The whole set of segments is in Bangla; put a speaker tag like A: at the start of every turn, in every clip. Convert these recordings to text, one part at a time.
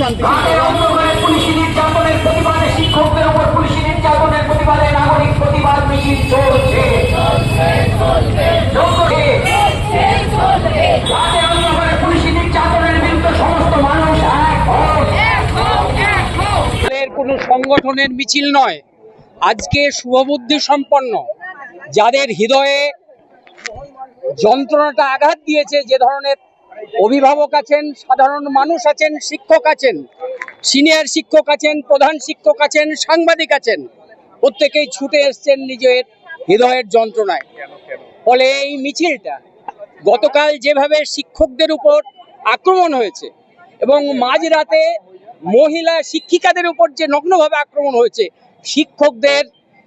A: শান্তি
B: রাতে অন্ধকারে পুলিশি নির্যাতনের প্রতিবাদে শিক্ষকদের উপর পুলিশি নির্যাতনের প্রতিবাদে নাগরিক প্রতিবাদ মিছিল চলছে চলছে। রাতে অন্ধকারে পুলিশি নির্যাতনের বিরুদ্ধে সমস্ত মানুষ এক হন।
C: দলের কোনো সংগঠনের মিছিল নয় আজকে শুভবুদ্ধি সম্পন্ন যাদের হৃদয়ে যন্ত্রণাটা আঘাত দিয়েছে যে ধরনের অভিভাবক আছেন, সাধারণ মানুষ আছেন, শিক্ষক আছেন, সিনিয়র শিক্ষক আছেন, প্রধান শিক্ষক আছেন, সাংবাদিক আছেন। প্রত্যেকেই ছুটে এসছেন নিজের হৃদয়ের যন্ত্রণায়। ফলে এই মিছিলটা গতকাল যেভাবে শিক্ষকদের উপর আক্রমণ হয়েছে এবং মাঝরাতে মহিলা শিক্ষিকাদের উপর যে নগ্নভাবে আক্রমণ হয়েছে, শিক্ষকদের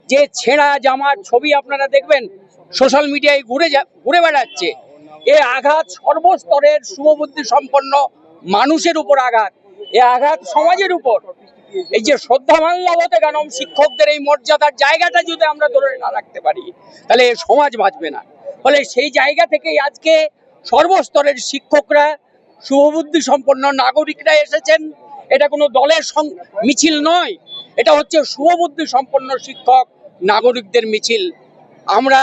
C: যে ছেঁড়া জামার ছবি আপনারা দেখবেন সোশ্যাল মিডিয়ায় ঘুরে ঘুরে বেড়াচ্ছে। এ আঘাত সর্বস্তরের শুভবুদ্ধি সম্পন্ন মানুষের উপর আঘাত। এ আঘাত সমাজের উপর। এই যে শ্রদ্ধা মাল্যবতে গানম শিক্ষকদের এই মর্যাদার জায়গাটা যদি আমরা ধরে না রাখতে পারি, তাহলে সমাজ বাঁচবে না। ফলে সেই জায়গা থেকেই আজকে সর্বস্তরের শিক্ষকরা, শুভবুদ্ধি সম্পন্ন নাগরিকরা এসেছেন। এটা কোনো দলের মিছিল নয়। এটা হচ্ছে শুভবুদ্ধি সম্পন্ন শিক্ষক, নাগরিকদের মিছিল। আমরা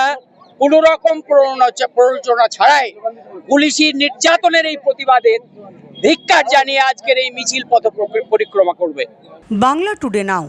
C: কোনো রকম প্ররোচনা- ছাড়াই পুলিশি নির্যাতনের এই প্রতিবাদে ধিক্কার জানিয়ে আজকের এই মিছিল পথ পরিক্রমা করবে।
D: Bangla today now.